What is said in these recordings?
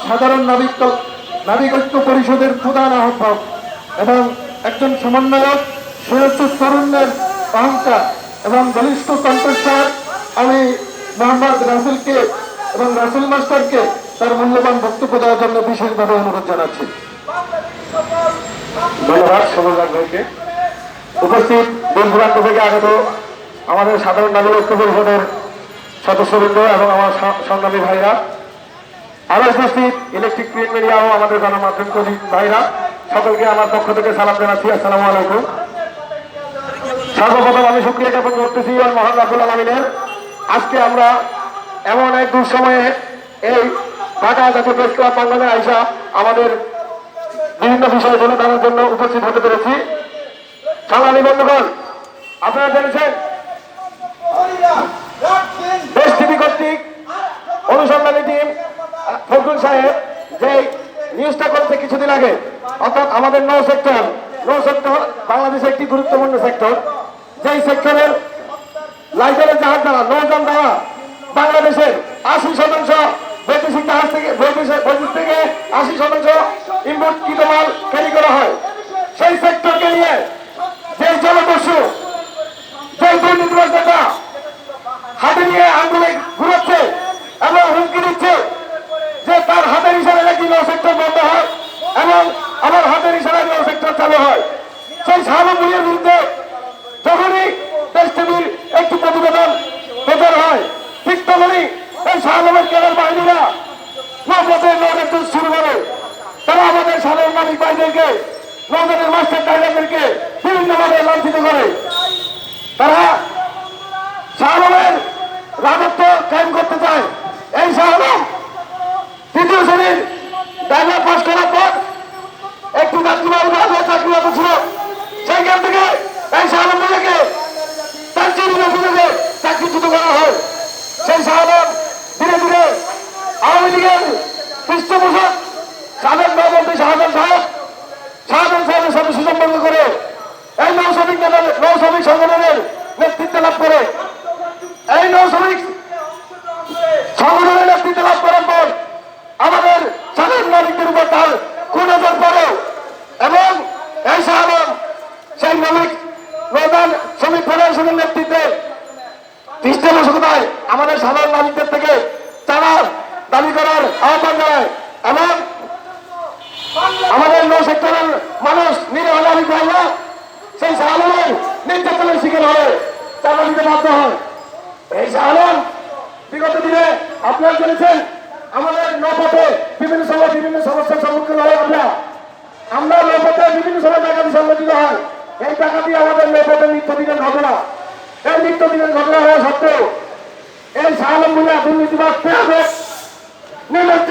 সাধারণ নাবিক নাবিক ঐক্য পরিষদের প্রধান আহ্বায়ক এবং একজন সমন্বয়ক সুরক্ষিত তরুণের অহংকার এবং বলিষ্ঠ কণ্ঠস্বর আমি মোহাম্মদ রাসেলকে এবং রাসেল মাস্টারকে তার মূল্যবান বক্তব্য দেওয়ার জন্য বিশেষভাবে অনুরোধ জানাচ্ছি। ধন্যবাদ সমরদান ভাইকে। উপস্থিত দূরান্ত থেকে আগত আমাদের সাধারণ নাগরিক ঐক্য পরিষদের সদস্যবৃন্দ এবং আমার সংগ্রামী ভাইরা আরও উপস্থিত ইলেকট্রিক প্রিন্ট মিডিয়া ও আমাদের গণমাধ্যম কর্মী ভাইরা, সকলকে আমার পক্ষ থেকে সালাম জানাচ্ছি, আসসালামু আলাইকুম। সর্বপ্রথম আমি শুক্রিয়া জ্ঞাপন করতেছি আর মহান রাখুল আলমিনের। আজকে আমরা এমন এক দুঃসময়ে এই ঢাকা জাতীয় প্রেস ক্লাব বাংলাদেশ আইসা আমাদের বিভিন্ন বিষয় তুলে জন্য উপস্থিত হতে পেরেছি। সংগ্রামী বন্ধুগণ, আপনারা জেনেছেন ফখরুল সাহেব যে নিউজটা করেছে কিছুদিন আগে, অর্থাৎ আমাদের নৌ সেক্টর নৌ সেক্টর বাংলাদেশের একটি গুরুত্বপূর্ণ সেক্টর, যেই সেক্টরের লাইটারের জাহাজ দ্বারা নৌযান দ্বারা বাংলাদেশের আশি শতাংশ বৈদেশিক জাহাজ থেকে বৈদেশিক থেকে আশি শতাংশ ইম্পোর্টকৃত মাল ক্যারি করা হয় সেই সেক্টরকে নিয়ে যে জলদস্যু যে দুর্নীতিবাজ নেতা হাতে নিয়ে আঙ্গুলে ঘুরাচ্ছে এবং হুমকি দিচ্ছে যে তার হাতের ইশারায় নাকি নৌ সেক্টর বন্ধ হয় এবং আমার হাতের ইশারায় নৌ সেক্টর চালু হয় তারা আমাদের রাজত্ব কায়েম করতে চায়। এই শাহবাগ তৃতীয় শ্রেণির ড্রাইভার পাশ করার পর একটু চাকরিবাবু চাকরিরত ছিল সেইখান থেকে এই শাহবাগকে তার চিহ্ন সুযোগে চাকরিচ্যুত করা হয় সেই শাহবাগ ধীরে ধীরে লীগের পৃষ্ঠপোষক সাবেক নবমন্ত্রী শাহজাহান সাহেব শাহজাহান সাহেবের সাথে সুসম্পর্ক করে এই নৌ শ্রমিক নেতাদের নৌ শ্রমিক সংগঠনের নেতৃত্ব লাভ করে। এই নৌ শ্রমিক সংগঠনের নেতৃত্ব লাভ করার পর আমাদের সাধারণ নাগরিকদের উপর তার কুনজর পড়ে এবং এই শাহবাগ সেই মালিক নৌদান শ্রমিক ফেডারেশনের নেতৃত্বে পৃষ্ঠপোষকতায় আমাদের সাধারণ নাগরিকদের থেকে আহ্বান জানায় আমাদের নৌ সেক্টরের মানুষ নিরহ নাগরিক ভাইরা, সেই শাহবাগের নির্যাতনের শিকার হয়ে চাকরি দিতে বাধ্য হয়। এই শাহবাগ বিগত দিনে আপনারা জেনেছেন, আমাদের নৌপথে বিভিন্ন সময় বিভিন্ন সমস্যার সম্মুখীন হয় আমরা। আমরা নৌপথে বিভিন্ন সময় ডাকাতি সংগঠিত হয়। এই ডাকাতি আমাদের নৌপথে নিত্যদিনের ঘটনা। এই নিত্যদিনের ঘটনা হওয়া সত্ত্বেও এই শাহলম্বুলা দুর্নীতিবাদ নির্লজ্জ।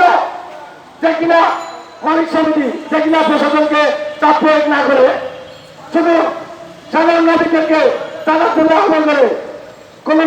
যে কিনা মালিক সমিতি, যে কিনা প্রশাসনকে চাপ প্রয়োগ না করে, শুধু সাধারণ নাগরিকদেরকে তাদের জন্য আহ্বান করে, কোনো